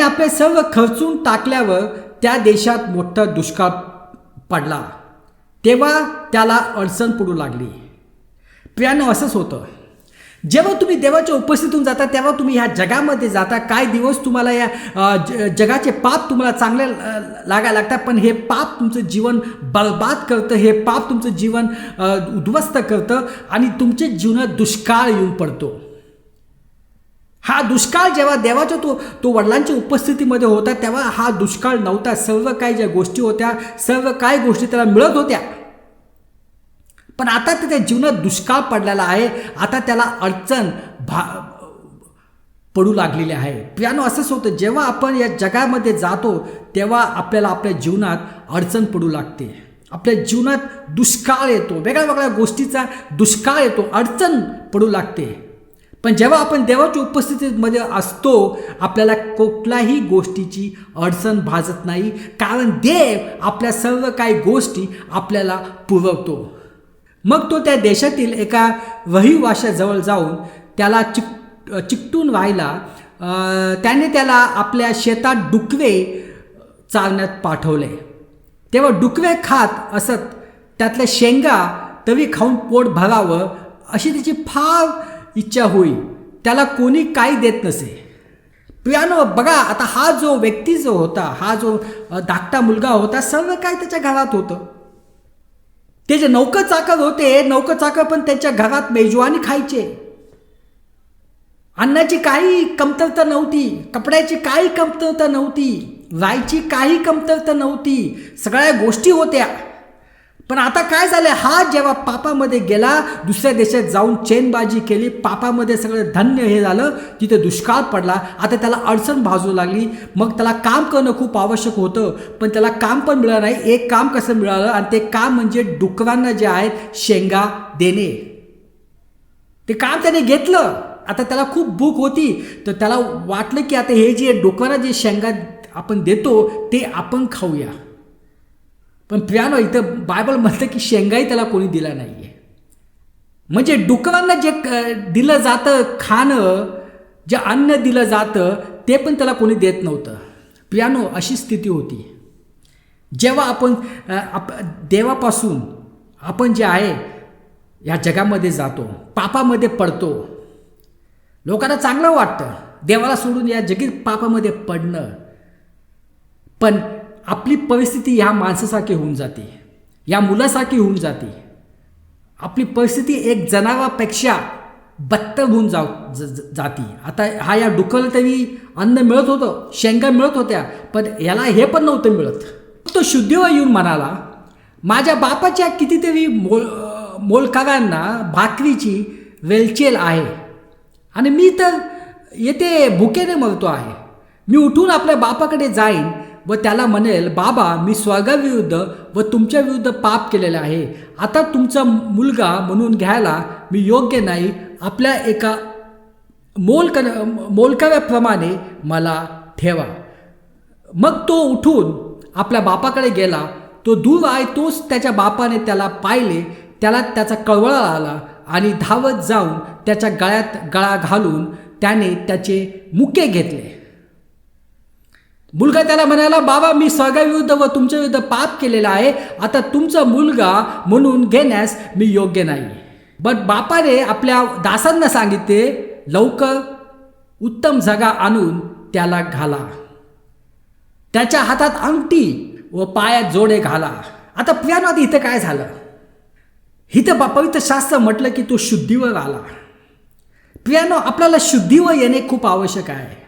आपले सर्व खर्चून टाकल्यावर त्या देशात मोठा दुष्काळ पडला. तेव्हा त्याला अडचण पडू लागली. प्रियानं असंच होतं. जेव्हा तुम्ही देवाच्या उपस्थितीतून जाता तेव्हा तुम्ही ह्या जगामध्ये जाता. काय दिवस तुम्हाला या ज- जगाचे पाप तुम्हाला चांगले लागायला लागतात पण हे पाप तुमचं जीवन बर्बाद करतं हे पाप तुमचं जीवन उद्ध्वस्त करतं आणि तुमच्या जीवनात दुष्काळ येऊन पडतो. हा दुष्काळ जेव्हा देवाच्या तो तो वडिलांच्या उपस्थितीमध्ये होता तेव्हा हा दुष्काळ नव्हता. सर्व काही ज्या गोष्टी होत्या सर्व काही गोष्टी त्याला मिळत होत्या. पण आता त्याच्या जीवनात दुष्काळ पडलेला आहे. आता त्याला अडचण भा पडू लागलेली आहे. पियानो असंच होतं. जेव्हा आपण या जगामध्ये जातो तेव्हा आपल्याला आपल्या जीवनात अडचण पडू लागते. आपल्या जीवनात दुष्काळ येतो. वेगळ्या वेगळ्या गोष्टीचा दुष्काळ येतो. अडचण पडू लागते. पण जेव्हा आपण देवाच्या उपस्थितीमध्ये असतो आपल्याला कुठल्याही गोष्टीची अडचण भाजत नाही कारण देव आपल्या सर्व काही गोष्टी आपल्याला पुरवतो. मग तो त्या देशातील एका रहिवाशाजवळ जाऊन त्याला चिक चिकटून राहिला त्याने त्याला आपल्या शेतात डुकवे चालण्यात पाठवले. तेव्हा डुकवे खात असत त्यातल्या शेंगा तवी खाऊन पोट भरावं अशी त्याची फार इच्छा होई त्याला कोणी काही देत नसे. पियानो बघा आता हा जो व्यक्ती जो होता हा जो धाकटा मुलगा होता सर्व काय त्याच्या घरात होतं. ते जे नौकर चाकर होते नौकं चाकर पण त्यांच्या घरात मेजवानी खायचे. अन्नाची काही कमतरता नव्हती कपड्याची काही कमतरता नव्हती रायची काही कमतरता नव्हती सगळ्या गोष्टी होत्या. पण आता काय झालं हा जेव्हा पापामध्ये गेला दुसऱ्या देशात जाऊन चेनबाजी केली पापामध्ये सगळं धन्य हे झालं तिथे दुष्काळ पडला. आता त्याला अडचण भाजू लागली. मग त्याला काम करणं खूप आवश्यक होतं पण त्याला काम पण मिळालं नाही. एक काम कसं मिळालं? आणि ते काम म्हणजे डुकरांना जे आहेत शेंगा देणे. ते काम त्याने घेतलं. आता त्याला खूप भूक होती. तर त्याला वाटलं की आता हे जे डोकरांना जे शेंगा आपण देतो ते आपण खाऊया. पण प्रियानो इथं बायबल म्हणतं की शेंगाही त्याला कोणी दिला नाही आहे म्हणजे डुकरांना जे क- दिलं जातं खाणं जे अन्न दिलं जातं ते पण त्याला कोणी देत नव्हतं. प्रियानो अशी स्थिती होती. जेव्हा आपण आप देवापासून आपण जे आहे या जगामध्ये जातो पापामध्ये पडतो. लोकांना चांगलं वाटतं देवाला सोडून या जगीत पापामध्ये पडणं. पण आपली परिस्थिती ह्या माणसासारखी होऊन जाते. या मुलासारखी होऊन जाते. आपली परिस्थिती एक जनावरापेक्षा बत्तर होऊन जाऊ ज- ज- जाती. आता हा या डुकरला तरी अन्न मिळत होतं शेंगा मिळत होत्या पण याला हे पण नव्हतं मिळत. तो शुद्धीवर येऊन म्हणाला माझ्या बापाच्या कितीतरी मोल मोलकारांना भाकरीची वेलचेल आहे. आणि मी तर येथे भुकेने मरतो आहे. मी उठून आपल्या बापाकडे जाईन व त्याला म्हणेल बाबा मी स्वर्गाविरुद्ध व तुमच्या विरुद्ध पाप केलेले आहे. आता तुमचा मुलगा म्हणून घ्यायला मी योग्य नाही. आपल्या एका मोल कर मोलकव्याप्रमाणे मला ठेवा. मग तो उठून आपल्या बापाकडे गेला. तो दूर आहे तोच त्याच्या बापाने त्याला पाहिले. त्याला त्याचा कळवळा आला आणि धावत जाऊन त्याच्या गळ्यात गळा घालून त्याने त्याचे मुके घेतले. मुलगा त्याला म्हणाला बाबा मी स्वर्गाविरुद्ध व तुमच्या विरुद्ध पाप केलेला आहे. आता तुमचा मुलगा म्हणून घेण्यास मी योग्य नाही बट बापाने आपल्या दासांना सांगितले लवकर उत्तम जगा आणून त्याला घाला. त्याच्या हातात अंगठी व पायात जोडे घाला. आता प्रियानो इथं काय झालं? इथं पवित्र शास्त्र म्हटलं की तो शुद्धीवर आला. प्रियानो आपल्याला शुद्धीवर येणे खूप आवश्यक आहे.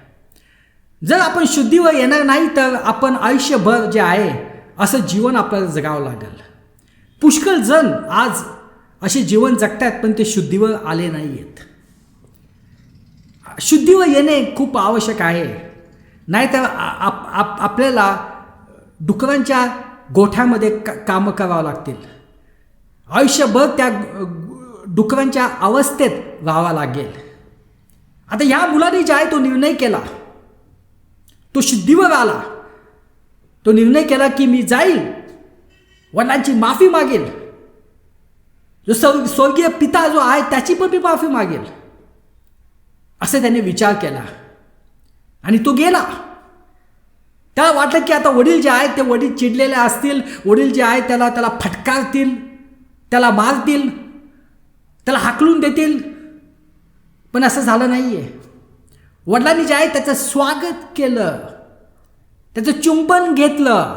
जर आपण शुद्धीवर येणार नाही तर आपण आयुष्यभर जे आहे असं जीवन आपल्याला जगावं लागेल. पुष्कळ जण आज असे जीवन जगतात पण ते शुद्धीवर आले नाही आहेत शुद्धीवर येणे खूप आवश्यक आहे. नाहीतर आप आप आपल्याला डुकरांच्या गोठ्यामध्ये का कामं करावं लागतील. आयुष्यभर त्या डुकरांच्या अवस्थेत राहावं लागेल. आता ह्या मुलाने जे आहे तो निर्णय केला. तो सिद्धीवर आला. तो निर्णय केला की मी जाईल. वडिलांची माफी मागेल. जो स्व स्वर्गीय पिता जो आहे त्याची पण मी माफी मागेल. असे त्याने विचार केला. आणि तो गेला. त्याला वाटलं की आता वडील जे आहेत ते वडील चिडलेले असतील. वडील जे आहेत त्याला त्याला फटकारतील. त्याला मारतील. त्याला हाकलून देतील. पण असं झालं नाही आहे वडिलांनी जे आहे त्याचं स्वागत केलं त्याचं चुंबन घेतलं.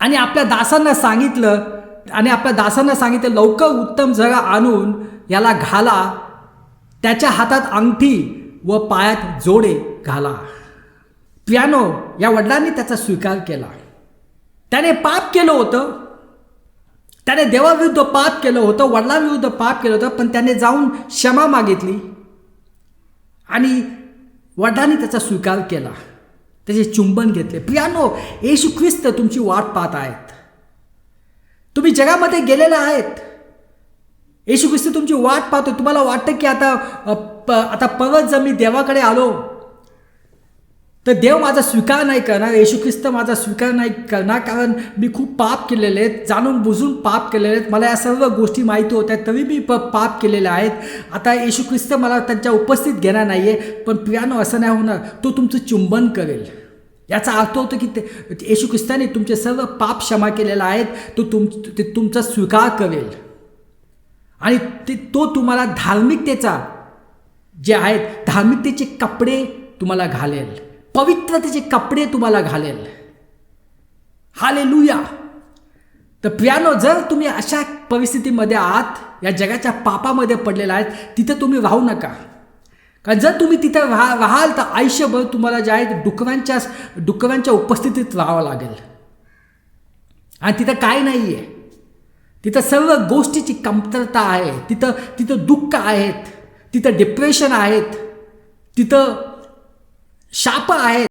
आणि आपल्या दासांना सांगितलं आणि आपल्या दासांना सांगितलं लवकर उत्तम जगा आणून याला घाला त्याच्या हातात अंगठी व पायात जोडे घाला. पियानो या वडिलांनी त्याचा स्वीकार केला. त्याने पाप केलं होतं. त्याने देवाविरुद्ध पाप केलं होतं वडिलांविरुद्ध पाप केलं होतं पण त्याने जाऊन क्षमा मागितली. आणि वडिलांनी त्याचा स्वीकार केला. त्याचे चुंबन घेतले. प्रियानो येशू ख्रिस्त तुमची वाट पाहत आहेत. तुम्ही जगामध्ये गेलेले आहेत. येशू ख्रिस्त तुमची वाट पाहतो तुम्हाला वाटतं की आता प, आता परत जर मी देवाकडे आलो तर देव माझा स्वीकार नाही करणार येशू ख्रिस्त माझा स्वीकार नाही करणार कारण मी खूप पाप केलेले आहेत जाणून बुजून पाप केलेले आहेत. मला या सर्व गोष्टी माहिती होत्या तरी मी प पाप केलेले आहेत. आता येशू ख्रिस्त मला त्यांच्या उपस्थित घेणार नाही आहे पण प्रियानो असं नाही होणार. तो तुमचं चुंबन करेल. याचा अर्थ होतो की ते येशू ख्रिस्ताने तुमचे सर्व पाप क्षमा केलेला आहेत तो तुम ते तुमचा स्वीकार करेल. आणि ते तो तुम्हाला धार्मिकतेचा जे आहेत धार्मिकतेचे कपडे तुम्हाला घालेल. पवित्रतेचे कपडे तुम्हाला घालेल. हाले लुया तर प्रियानो जर तुम्ही अशा परिस्थितीमध्ये आहात या जगाच्या पापामध्ये पडलेला आहेत तिथं तुम्ही राहू नका. कारण जर तुम्ही तिथं राहा राहाल तर आयुष्यभर तुम्हाला जे आहे डुकरांच्या डुकरांच्या उपस्थितीत राहावं लागेल. आणि तिथं काय नाही आहे तिथं सर्व गोष्टीची कमतरता आहे. तिथं तिथं दुःख आहेत. तिथं डिप्रेशन आहेत. तिथं शाप आहेत.